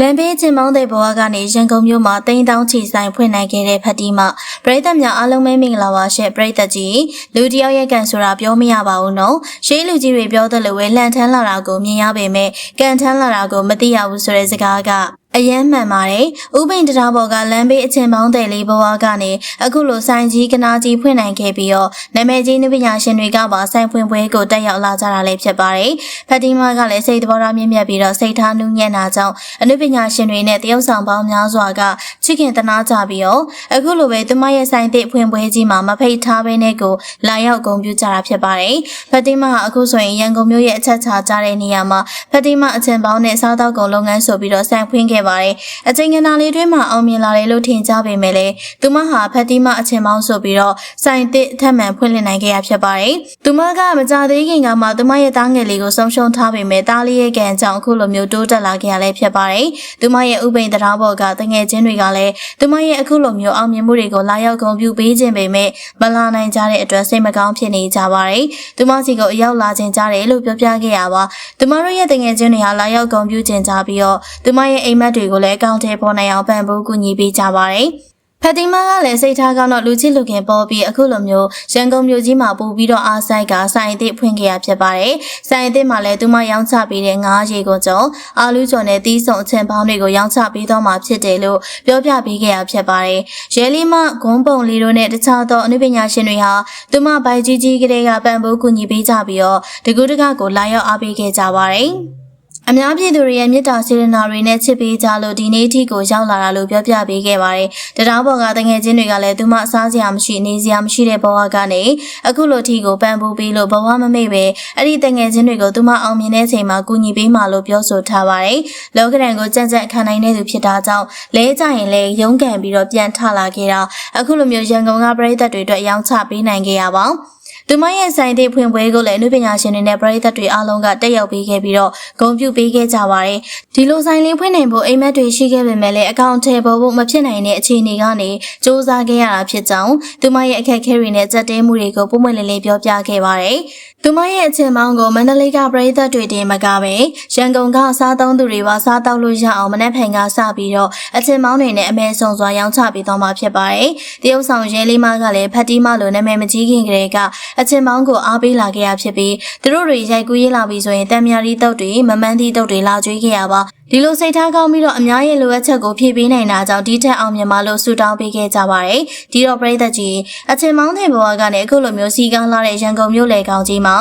လမ်းဘေးချင်းမောင်းတဲ့ဘဝကနေရန်ကုန်မြို့မှာတိန်းတောင်းချီဆိုင်ဖွင့်နိုင်ခဲ့တဲ့ဖတ်တီမပရိသတ်များအားလုံးပဲမင်္ဂလာပါရှင့်ပရိသတ်ကြီးလူတစ်ယောက်ရဲ့ကန်ဆိုတာပြောမရပါဘူးနော်ရှေးလူကြီးတွေပြောသလိုပဲလှန်ထမ်းလာတာကိုမြင်ရပေမဲ့ကန်ထမ်းလာတာကိုမသိရဘူးဆိုတဲ့စကားက အယမ်းမှန်ပါတယ်။ဥပိန်တရားဘော်ကလမ်းဘေးအချင်းပေါင်းတဲ့လေးဘဝကနေအခုလိုဆိုင်ကြီးကနာကြီးဖွင့်နိုင်ခဲ့ပြီးတော့နာမည်ကြီးနုပညာရှင်တွေကပါဆိုင်ဖွင့်ပွဲကိုတက်ရောက်လာကြတာလည်းဖြစ်ပါတယ်။ဖတ်တီမာကလည်းစိတ်တော်ရမြင့်မြတ်ပြီးတော့စိတ်ထားနူးညံ့တာကြောင့်အနုပညာရှင်တွေနဲ့တယောက်ဆောင်ပေါင်းများစွာကချစ်ခင်တနာကြပြီးတော့အခုလိုပဲသူမရဲ့ဆိုင်သစ်ဖွင့်ပွဲကြီးမှာမဖိတ်ထားဘဲနဲ့ကိုလာရောက်ဂုဏ်ပြုကြတာဖြစ်ပါတယ်။ဖတ်တီမာကအခုဆိုရင်ရန်ကုန်မြို့ရဲ့အချက်ချာကြတဲ့နေရာမှာဖတ်တီမာအချင်းပေါင်းနဲ့စားတောက်ကုန်လုပ်ငန်းဆိုပြီးတော့ဆိုင်ဖွင့်ခဲ့ပါတယ်။အချိန်ကနာလေးတွင်းမှာအောင်မြင်လာတယ်လို့ထင်ကြပေမဲ့လည်းသူမဟာဖတ်တီမအချင်းပေါင်းဆိုပြီးတော့စိုင်တစ်အထက်မှန်ဖွင့်လှစ်နိုင်ခဲ့ရဖြစ်ပါတယ်။သူမကမကြသေးခင်ကမှသူမရဲ့တားငယ်လေးကိုဆုံးရှုံးထားပေမဲ့တားလေးရဲ့ကံကြောင့်အခုလိုမျိုးတိုးတက်လာခဲ့ရလဲဖြစ်ပါတယ်။သူမရဲ့ဥပိန်တရားဘော်ကတငယ်ချင်းတွေကလည်းသူမရဲ့အခုလိုမျိုးအောင်မြင်မှုတွေကိုလာရောက်ဂုဏ်ပြုပေးခြင်းပေမဲ့မလာနိုင်ကြတဲ့အတွက်စိတ်မကောင်းဖြစ်နေကြပါတယ်။သူမစီကိုအရောက်လာခြင်းကြတယ်လို့ပြောပြခဲ့ရပါ။သူမတို့ရဲ့တငယ်ချင်းတွေဟာလာရောက်ဂုဏ်ပြုခြင်းကြပြီးတော့သူမရဲ့အိမ်မက်တွေကိုလည်းအကောင့်ထဲပေါ်နိုင်အောင်ပံ့ပိုးကူညီပေးကြပါတယ်။ဖတ်တီမာကလည်းစိတ်ထားကောင်းတော့လူချစ်လူခင်ပေါ်ပြီးအခုလိုမျိုးရန်ကုန်မြို့ကြီးမှာပို့ပြီးတော့အားဆိုင်ကဆိုင်အသစ်ဖွင့်ခဲ့ရဖြစ်ပါတယ်။ဆိုင်အသစ်မှာလည်းသူမရောင်းချပေးတဲ့ငါးရေကိုကြောင့်အာလူးကျော်နဲ့တီးဆုံအချင်ပေါင်းတွေကိုရောင်းချပေးတော့မှာဖြစ်တယ်လို့ပြောပြပေးခဲ့ရဖြစ်ပါတယ်။ရဲလီမဂွန်းပုံလေးတို့နဲ့တခြားသောအနုပညာရှင်တွေဟာသူမဘိုင်ကြီးကြီးကလေးကပံ့ပိုးကူညီပေးကြပြီးတော့တကူးတကကိုလာရောက်အားပေးခဲ့ကြပါတယ်။ အများပြည်သူတွေရဲ့မေတ္တာစေတနာတွေနဲ့ချစ်ပေးကြလို့ဒီနေ့အထိကိုရောက်လာတာလို့ပြောပြပေးခဲ့ပါတယ်။တရားဘော်ကတငယ်ချင်းတွေကလည်းသူမစားစရာမရှိနေစရာမရှိတဲ့ဘဝကနေအခုလိုအထိကိုပံ့ပိုးပေးလို့ဘဝမမေ့ပဲအဲ့ဒီတငယ်ချင်းတွေကိုသူမအောင်မြင်တဲ့ချိန်မှာကူညီပေးမှလို့ပြောဆိုထားပါတယ်။လောကရန်ကိုကြံ့ကြံ့ခံနိုင်တဲ့သူဖြစ်တာကြောင့်လဲကြရင်လဲရုန်းကန်ပြီးတော့ပြန်ထလာခဲ့တာအခုလိုမျိုးရန်ကုန်ကပြည်သက်တွေအတွက်ရောင်းချပေးနိုင်ခဲ့ရပါဘူး။ သူမရဲ့ဆိုင်တဲ့ဖွင့်ပွဲကိုလည်းအနုပညာရှင်တွေနဲ့ပရိသတ်တွေအားလုံးကတက်ရောက်ပေးခဲ့ပြီးတော့ဂုဏ်ပြုပေးခဲ့ကြပါတယ်။ဒီလိုဆိုင်လေးဖွင့်နိုင်ဖို့အိမ်မက်တွေရှိခဲ့ပေမဲ့လည်းအကောင့်ထဲပေါ်ဖို့မဖြစ်နိုင်တဲ့အခြေအနေကနေစ조사ခဲ့ရတာဖြစ်ကြောင်းသူမရဲ့အခက်အခဲတွေနဲ့ကြက်တဲမှုတွေကိုပုံမှန်လေးလေးပြောပြခဲ့ပါတယ်။သူမရဲ့အချင်းမောင်းကိုမန္တလေးကပရိသတ်တွေတင်မကပဲရန်ကုန်ကစားသုံးသူတွေပါစားတောက်လို့ရအောင်မနက်ဖြန်ကစပြီးတော့အချင်းမောင်းတွေနဲ့အမဲဆုံစွာရောင်းချပေးသွားမှာဖြစ်ပါတယ်။တရုတ်ဆောင်ရဲလေးမကလည်းဖတ်တီမလိုနာမည်မကြီးခင်ကလေးကအချင်းမောင်းကိုအားပေးလာခဲ့ရဖြစ်ပြီးသူတို့တွေရိုက်ကူးရေးလာပြီးဆိုရင်တံမြရီတုတ်တွေမမန်းသီးတုတ်တွေလာကျွေးခဲ့ရပါဒီလိုစိတ်ထားကောင်းပြီးတော့အများရဲ့လိုအပ်ချက်ကိုဖြည့်ပေးနိုင်တာကြောင့်ဒီထက်အောင်မြင်ပါလို့ဆုတောင်းပေးခဲ့ကြပါတယ်။ဒီတော့ပရိသတ်ကြီးအချင်းမောင်းတဲ့ဘဝကနေအခုလိုမျိုးစီကားလာတဲ့ရန်ကုန်မြို့လေကောင်ကြီးမှာ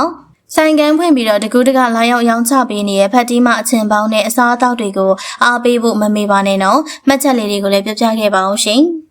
ဆိုင်ကန်ဖွင့်ပြီးတော့တကူးတကလာရောက်ရောင်းချပေးနေတဲ့ဖတ်တီးမအချင်းပေါင်းနဲ့အစားအသောက်တွေကိုအားပေးဖို့မမေ့ပါနဲ့နော်။မှတ်ချက်လေးတွေကိုလည်းပြောပြခဲ့ပါအောင်ရှင်။